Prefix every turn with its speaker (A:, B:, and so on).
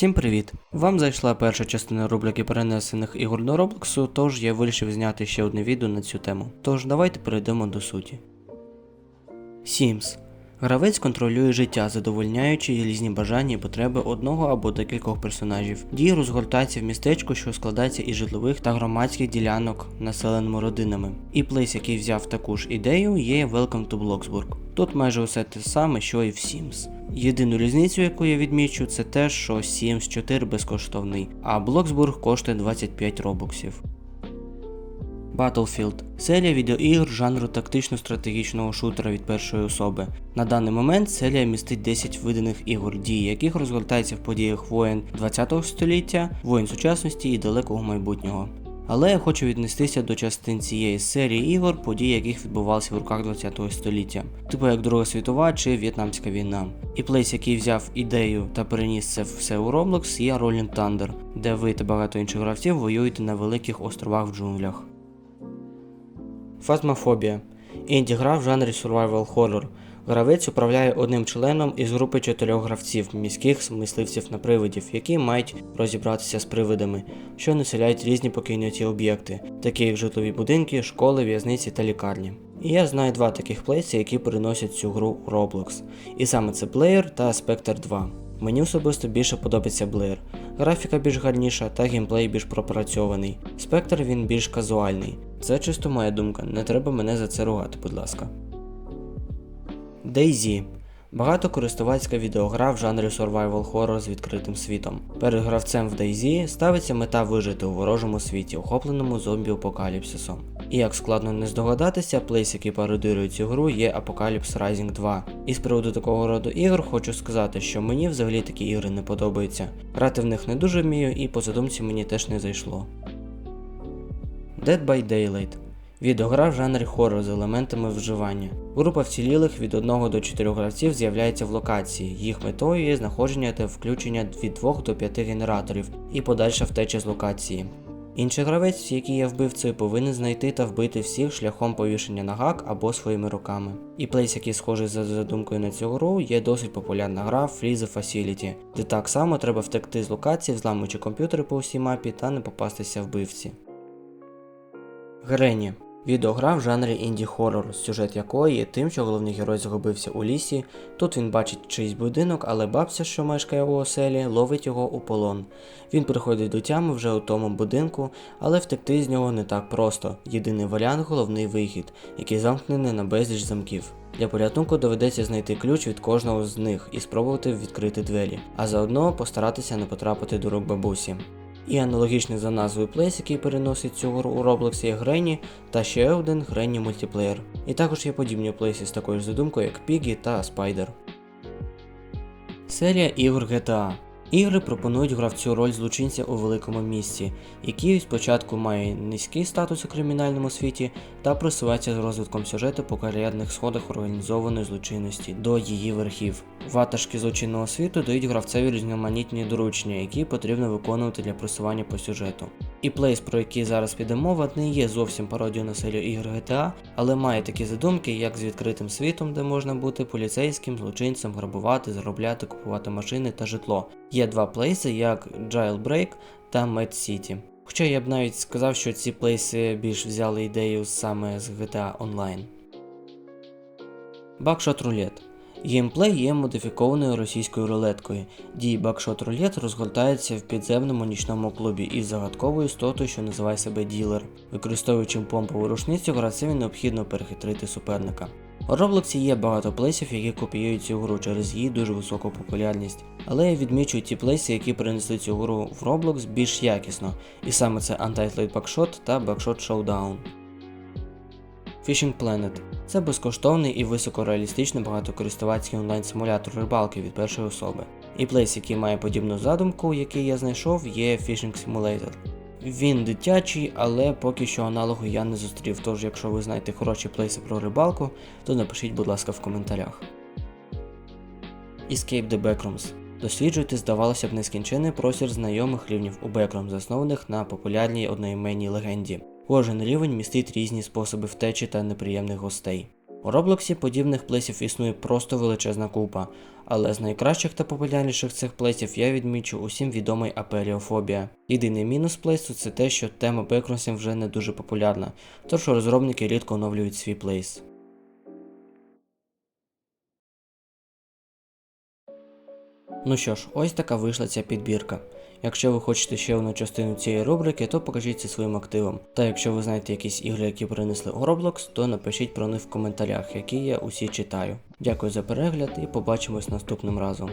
A: Всім привіт! Вам зайшла перша частина рубрики перенесених ігор до Роблоксу, тож я вирішив зняти ще одне відео на цю тему. Тож давайте перейдемо до суті. Sims. Гравець контролює життя, задовольняючи різні бажання і потреби одного або декількох персонажів. Дії розгортаються в містечку, що складається із житлових та громадських ділянок, населеними родинами. І плейс, який взяв таку ж ідею, є Welcome to Bloxburg. Тут майже усе те саме, що і в Sims. Єдину різницю, яку я відмічу, це те, що Sims 4 безкоштовний, а Bloxburg коштує 25 робоксів. Battlefield серія відеоігр жанру тактично-стратегічного шутера від першої особи. На даний момент серія містить 10 виданих ігор, дії яких розгортаються в подіях воєн 20 століття, воєн сучасності і далекого майбутнього. Але я хочу віднестися до частин цієї серії ігор, події яких відбувалися в руках 20 століття, типу як Друга світова чи В'єтнамська війна. І плейс, який взяв ідею та переніс це все у Roblox, є Rolling Thunder, де ви та багато інших гравців воюєте на великих островах в джунглях. Фазмофобія. Інді гра в жанрі survival horror. Гравець управляє одним членом із групи чотирьох гравців, міських мисливців на привидів, які мають розібратися з привидами, що населяють різні покинуті об'єкти, такі як житлові будинки, школи, в'язниці та лікарні. І я знаю два таких плейси, які переносять цю гру у Roblox. І саме це Blair та Spectre 2. Мені особисто більше подобається Blair. Графіка більш гарніша та геймплей більш пропрацьований. Спектр він більш казуальний. Це чисто моя думка, не треба мене за це ругати, будь ласка. DayZ Багатокористувацька відеогра в жанрі survival horror з відкритим світом. Перед гравцем в DayZ ставиться мета вижити у ворожому світі, охопленому зомбі-апокаліпсисом. І як складно не здогадатися, плейс, який пародирує цю гру, є Apocalypse Rising 2. І з приводу такого роду ігор хочу сказати, що мені взагалі такі ігри не подобаються. Грати в них не дуже вмію і по задумці мені теж не зайшло. Dead by Daylight Відеогра в жанрі хоррор з елементами вживання. Група вцілілих від 1 до 4 гравців з'являється в локації. Їх метою є знаходження та включення від 2 до 5 генераторів і подальша втеча з локації. Інший гравець, який є вбивцею, повинен знайти та вбити всіх шляхом повішення на гак або своїми руками. І плейс, який схожий за задумкою на цю гру, є досить популярна гра Free the Facility, де так само треба втекти з локації, взламуючи комп'ютери по всій мапі та не попастися вбивці. Грені Відеогра в жанрі інді хоррор, сюжет якої є тим, що головний герой загубився у лісі. Тут він бачить чийсь будинок, але бабця, що мешкає у оселі, ловить його у полон. Він приходить до тями вже у тому будинку, але втекти з нього не так просто. Єдиний варіант головний вихід, який замкнений на безліч замків. Для порятунку доведеться знайти ключ від кожного з них і спробувати відкрити двері, а заодно постаратися не потрапити до рук бабусі. І аналогічний за назвою Place, який переносить цього у Roblox є Гренні та ще один Гренні мультиплеєр. І також є подібні плейси з такою ж задумкою, як Piggy та Spider. Серія ігор GTA. Ігри пропонують гравцю роль злочинця у великому місті, який спочатку має низький статус у кримінальному світі та просувається з розвитком сюжету по кар'єрних сходах організованої злочинності до її верхів. Ватажки злочинного світу дають гравцеві різноманітні доручення, які потрібно виконувати для просування по сюжету. І плейс, про який зараз піде мова, не є зовсім пародією на серію ігр GTA, але має такі задумки, як з відкритим світом, де можна бути поліцейським, злочинцем, грабувати, заробляти, купувати машини та житло. Є два плейси, як Jailbreak та Mad City. Хоча я б навіть сказав, що ці плейси більш взяли ідею саме з GTA Online. Бакшот рулет. Геймплей є модифікованою російською рулеткою. Дії Бакшот рулет розгортаються в підземному нічному клубі із загадковою істотою, що називає себе ділер. Використовуючи помпову рушницю, гравцеві необхідно перехитрити суперника. У Роблоксі є багато плейсів, які копіюють цю гру через її дуже високу популярність. Але я відмічу ті плейси, які принесли цю гру в Roblox більш якісно, і саме це Untitled Backshot та Backshot Showdown. Fishing Planet це безкоштовний і високореалістичний багатокористувацький онлайн-симулятор рибалки від першої особи. І плейс, який має подібну задумку, який я знайшов, є Fishing Simulator. Він дитячий, але поки що аналогу я не зустрів, тож якщо ви знаєте хороші плейси про рибалку, то напишіть, будь ласка, в коментарях. Escape the Backrooms. Досліджуйте, здавалося б, нескінчений простір знайомих рівнів у Backrooms, заснованих на популярній одноіменній легенді. Кожен рівень містить різні способи втечі та неприємних гостей. У Роблоксі подібних плейсів існує просто величезна купа, але з найкращих та популярніших цих плейсів я відмічу усім відомий Аперіофобія. Єдиний мінус плейсу це те, що тема бекросів вже не дуже популярна, тож розробники рідко оновлюють свій плейс. Ну що ж, ось така вийшла ця підбірка. Якщо ви хочете ще одну частину цієї рубрики, то покажіть своїм активом. Та якщо ви знаєте якісь ігри, які принесли у Roblox, то напишіть про них в коментарях, які я усі читаю. Дякую за перегляд і побачимось наступним разом.